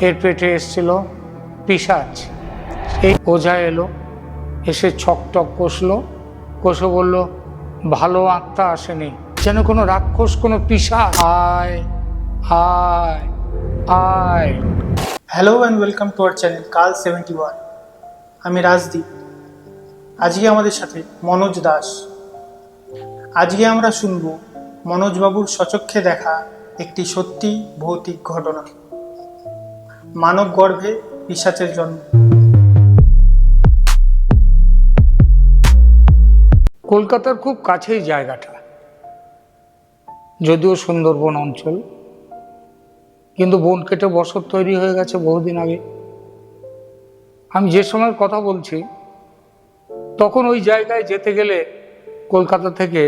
এর পেটে এসছিল পিসাচ এই ওঝা এলো, এসে ছকটক কষলো। কষে বলল, ভালো আত্মা আসেনি। যেন কোনো রাক্ষস, কোনো পিসা আয় আয় আয়। Hello and welcome to our channel কাল সেভেন্টি ওয়ান আমি রাজদীপ। আজকে আমাদের সাথে মনোজ দাস। আজকে আমরা শুনব মনোজবাবুর সচক্ষে দেখা একটি সত্যি ভৌতিক ঘটনা। মানব গর্ভে পিসাচের জন্ম। কলকাতার খুব কাছেই জায়গাটা। যদিও সুন্দরবন অঞ্চল, কিন্তু বন কেটে বসত তৈরি হয়ে গেছে বহুদিন আগে। আমি যে সময়ের কথা বলছি, তখন ওই জায়গায় যেতে গেলে কলকাতা থেকে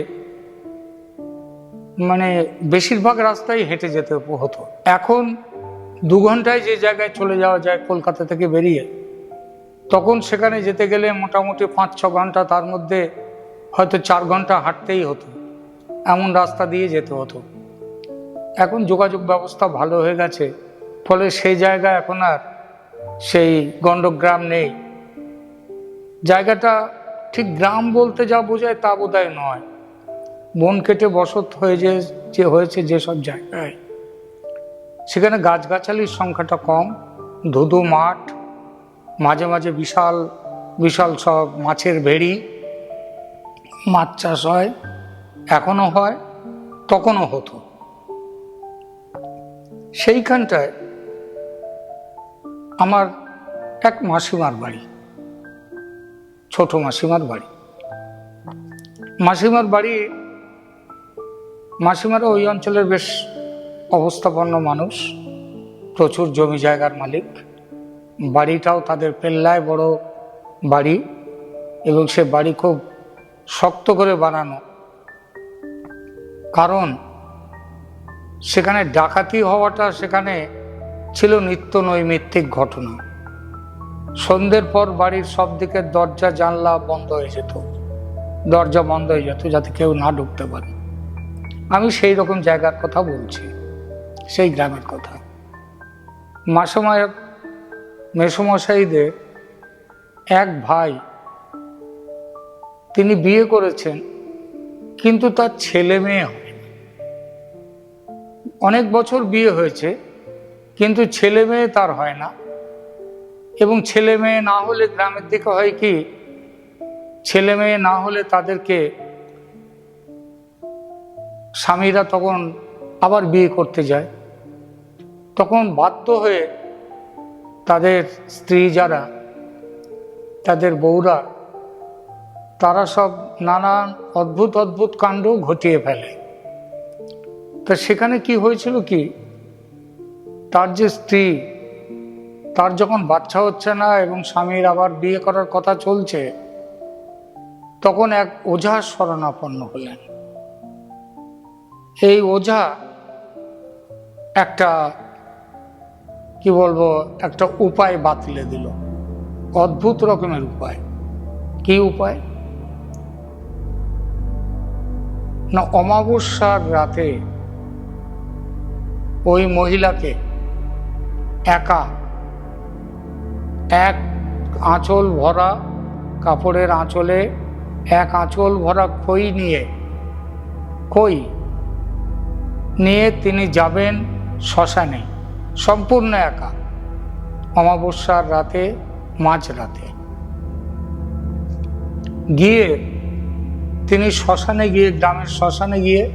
মানে বেশিরভাগ রাস্তায় হেঁটে যেতে হতো। এখন দু ঘন্টায় যে জায়গায় চলে যাওয়া যায় কলকাতা থেকে বেরিয়ে, তখন সেখানে যেতে গেলে মোটামুটি পাঁচ, ছ ঘণ্টা তার মধ্যে হয়তো চার ঘণ্টা হাঁটতেই হতো। এমন রাস্তা দিয়ে যেতে হতো। এখন যোগাযোগ ব্যবস্থা ভালো হয়ে গেছে, ফলে সেই জায়গা এখন আর সেই গণ্ডগ্রাম নেই। জায়গাটা ঠিক গ্রাম বলতে যা বোঝায় তা বোধহয় নয়। বন কেটে বসত হয়ে যে যে হয়েছে যেসব জায়গায়। সেখানে গাছগাছালির সংখ্যাটা কম। ধুধু মাঠ, মাঝে মাঝে বিশাল বিশাল সব মাছের ভেড়ি। মাছ চাষ হয় এখনও হয়, তখনও হতো। সেইখানটায় আমার এক মাসিমার বাড়ি, ছোট মাসিমার বাড়ি। মাসিমার বাড়ি, মাসিমারা ওই অঞ্চলের বেশ অবস্থাপন্ন মানুষ, প্রচুর জমি জায়গার মালিক। বাড়িটাও তাদের পেল্লায় বড় বাড়ি এবং সে বাড়ি খুব শক্ত করে বানানো। কারণ সেখানে ডাকাতি হওয়াটা সেখানে ছিল নিত্য নৈমিত্তিক ঘটনা। সন্ধ্যের পর বাড়ির সব দিকের দরজা, জানলা বন্ধ হয়ে যেত। দরজা বন্ধ হয়ে যেত যাতে কেউ না ঢুকতে পারে। আমি সেই রকম জায়গার কথা বলছি। সেই গ্রামের কথা। মাসময়, মেসমশাইদের এক ভাই, তিনি বিয়ে করেছেন, কিন্তু তার ছেলে মেয়ে হয়নি। অনেক বছর বিয়ে হয়েছে, কিন্তু ছেলে মেয়ে তার হয় না। এবং ছেলে মেয়ে না হলে গ্রামের দিকে হয় কি, ছেলে মেয়ে না হলে তাদেরকে স্বামীরা তখন আবার বিয়ে করতে যায়। তখন বাধ্য হয়ে তাদের স্ত্রী যারা, তাদের বউরা, তারা সব নানান অদ্ভুত অদ্ভুত কাণ্ড ঘটিয়ে ফেলে। তা সেখানে কি হয়েছিল কি? তার যে স্ত্রী, তার যখন বাচ্চা হচ্ছে না এবং স্বামীর আবার বিয়ে করার কথা চলছে, তখন এক ওঝা শরণাপন্ন হলেন। এই ওঝা একটা কি বলব, একটা উপায় বাতলে দিল। অদ্ভুত রকমের উপায়। কি উপায়? না, অমাবস্যার রাতে ওই মহিলাকে একা এক আঁচল ভরা কাপড়ের আঁচলে, এক আঁচল ভরা খই নিয়ে খই নিয়ে তিনি যাবেন শ্মশানে। সম্পূর্ণ একা। অমাবস্যার রাতে, মাঝ রাতে। গিয়ে তিনি শ্মশানে গিয়ে, গ্রামের শ্মশানে গিয়ে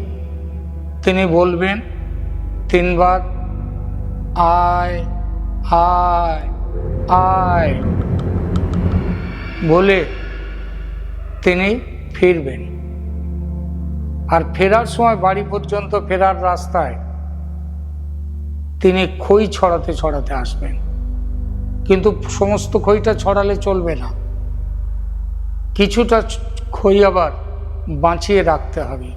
তিনি বলবেন, তিনবার আয় আয় আয়। বলে তিনি ফিরবেন। আর ফেরার সময় বাড়ি পর্যন্ত ফেরার রাস্তায় তিনি খই ছড়াতে ছড়াতে আসবেন। কিন্তু সমস্ত খইটা ছড়ালে চলবে না। কিছুটা খই আবার বাঁচিয়ে রাখতে হবে।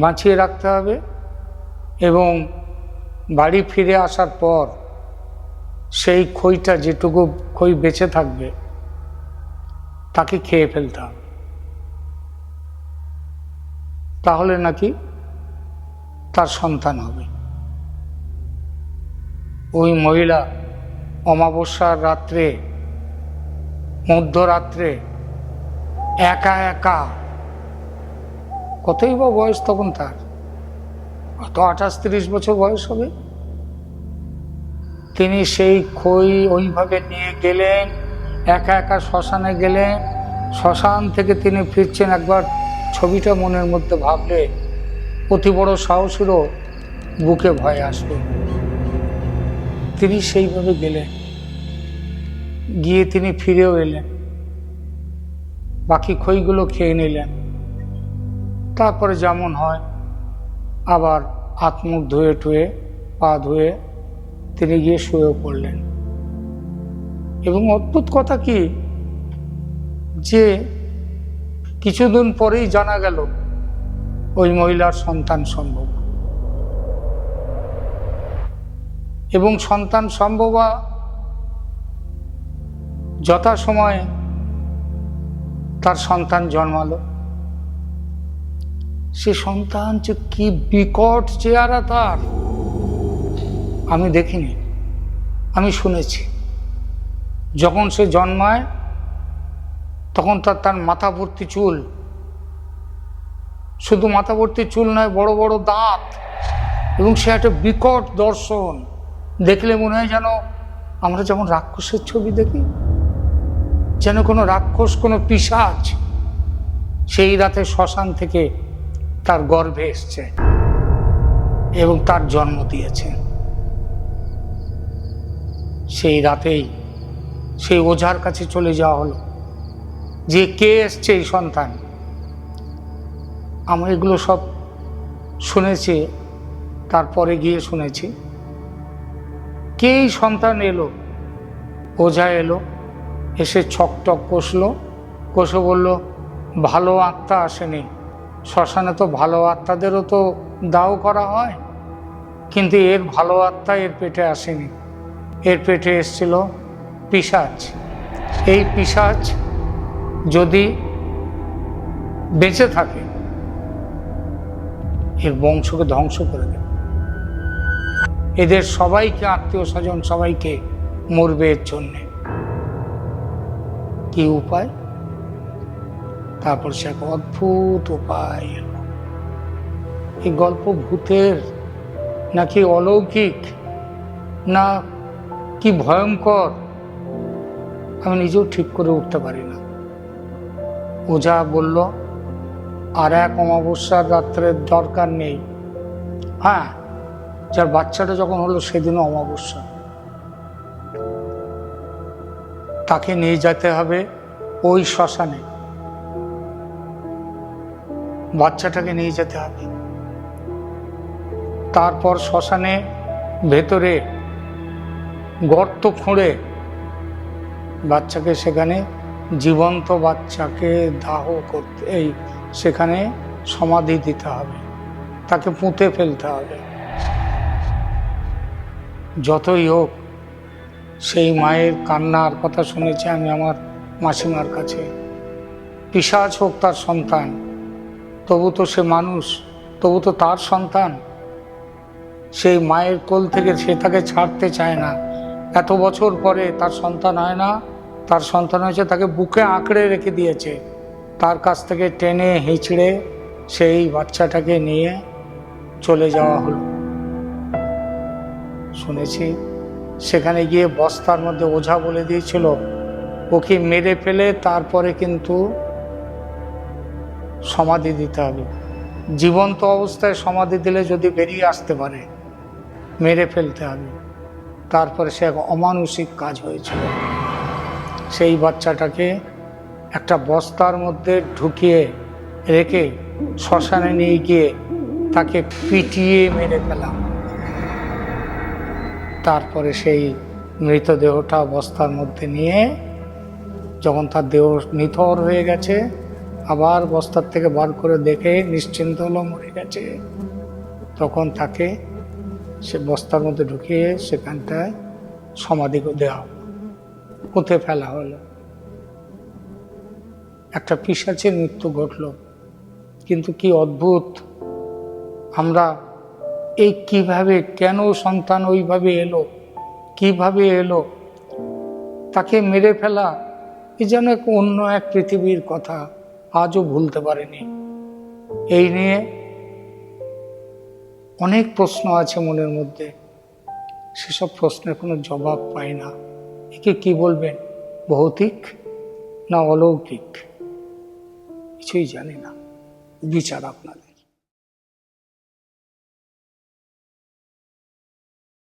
বাঁচিয়ে রাখতে হবে এবং বাড়ি ফিরে আসার পর সেই খইটা যেটুকু খই বেঁচে থাকবে, তাকে খেয়ে ফেলতে হবে। তাহলে নাকি তার সন্তান হবে। ওই মহিলা অমাবস্যার রাত্রে, মধ্যরাত্রে একা একা, কতই বা বয়স তখন তার? অত আঠাশ তিরিশ বছর বয়স হবে? তিনি সেই খই ওইভাবে নিয়ে গেলেন, একা একা শ্মশানে গেলেন, শ্মশান থেকে তিনি ফিরছেন একবার, ছবিটা মনের মধ্যে ভাবলে অতি বড় সাহসেরও বুকে ভয় আসবে তিনি সেইভাবে গেলেন। গিয়ে তিনি ফিরেও এলেন। বাকি খইগুলো খেয়ে নিলেন। তারপরে যেমন হয়, আবার হাত মুখ ধুয়ে টুয়ে, পা ধুয়ে তিনি গিয়ে শুয়েও পড়লেন। এবং অদ্ভুত কথা কি? যে কিছুদিন পরেই জানা গেল ওই মহিলার সন্তান সম্ভব। এবং সন্তান সম্ভবা যথাসময়ে তার সন্তান জন্মালো। সে সন্তান যে কি বিকট চেহারা তার, আমি দেখিনি। আমি শুনেছি। যখন সে জন্মায়, তখন তার তার মাথা ভর্তি চুল শুধু মাথা ভর্তি চুল নয়, বড় বড় দাঁত। এবং সে একটা বিকট দর্শন। দেখলে মনে হয় যেন আমরা যেমন রাক্ষসের ছবি দেখি, যেন কোনো রাক্ষস, কোনো পিসাজ সেই রাতে শ্মশান থেকে তার গর্ভে এসছে এবং তার জন্ম দিয়েছে। সেই রাতেই সেই ওঝার কাছে চলে যাওয়া হলো। যে কে এসছে এই সন্তান? আমরা এগুলো সব শুনেছি, তারপরে গিয়ে শুনেছি। কে সন্তান এলো? ওঝা এলো, এসে ছকটক কষলো, কষে বলল, ভালো আত্মা আসেনি। শ্মশানে তো ভালো আত্মাদেরও তো দাও করা হয়। কিন্তু এর ভালো আত্মা এর পেটে আসেনি। এর পেটে এসছিল পিসাচ এই পিসাচ যদি বেঁচে থাকে এর বংশকে ধ্বংস করে দেবে। এদের সবাইকে আত্মীয় স্বজন সবাইকে মরবে এর জন্যে। কি উপায়? তারপর সে এক অদ্ভুত উপায়। এই গল্প ভূতের নাকি অলৌকিক, না কি ভয়ঙ্কর? আমি নিজেও ঠিক করে উঠতে পারি না। ওঝা বলল আর এক অমাবস্যার রাত্রের দরকার নেই। হ্যাঁ যার বাচ্চাটা যখন হলো সেদিনও অমাবস্যা। তাকে নিয়ে যেতে হবে ওই শ্মশানে। বাচ্চাটাকে নিয়ে যেতে হবে। তারপর শ্মশানে ভেতরে গর্ত খুঁড়ে বাচ্চাকে সেখানে জীবন্ত বাচ্চাকে দাহ করতে এই সেখানে সমাধি দিতে হবে। তাকে পুঁতে ফেলতে হবে। যতই হোক, সেই মায়ের কান্নার কথা শুনেছি আমি আমার মাসিমার কাছে। পিসাজ হোক তার সন্তান, তবু তো সে মানুষ, তবু তো তার সন্তান। সেই মায়ের কোল থেকে সে তাকে ছাড়তে চায় না। এত বছর পরে তার সন্তান হয় না, তার সন্তান হয়েছে তাকে বুকে আঁকড়ে রেখে দিয়েছে। তার কাছ থেকে টেনে হিঁচড়ে সেই বাচ্চাটাকে নিয়ে চলে যাওয়া হলো। শুনেছি। সেখানে গিয়ে বস্তার মধ্যে ওঝা বলে দিয়েছিল, ওকে মেরে ফেলে তারপরে কিন্তু সমাধি দিতে হবে। জীবন্ত অবস্থায় সমাধি দিলে যদি বেরিয়ে আসতে পারে, মেরে ফেলতে হবে। তারপরে সে এক অমানসিক কাজ হয়েছিল। সেই বাচ্চাটাকে একটা বস্তার মধ্যে ঢুকিয়ে রেখে শ্মশানে নিয়ে গিয়ে তাকে পিটিয়ে মেরে ফেলাম। তারপরে সেই মৃতদেহটা বস্তার মধ্যে নিয়ে যখন তার দেহ নিথর হয়ে গেছে, আবার বস্তার থেকে বার করে দেখে নিশ্চিন্ত হলো মরে গেছে। তখন তাকে সে বস্তার মধ্যে ঢুকিয়ে সেখানটায় সমাধি দেওয়া, পুঁতে ফেলা হলো। একটা পিসাচের মৃত্যু ঘটল। কিন্তু কি অদ্ভুত! আমরা এই কীভাবে, কেন সন্তান ওইভাবে এলো? কীভাবে এলো? তাকে মেরে ফেলা এ যেন এক অন্য এক পৃথিবীর কথা আজও ভুলতে পারেনি। এই নিয়ে অনেক প্রশ্ন আছে মনের মধ্যে। সেসব প্রশ্নের কোনো জবাব পাই না। একে কি বলবেন, ভৌতিক না অলৌকিক? কিছুই জানি না। বিচার আপনাদের।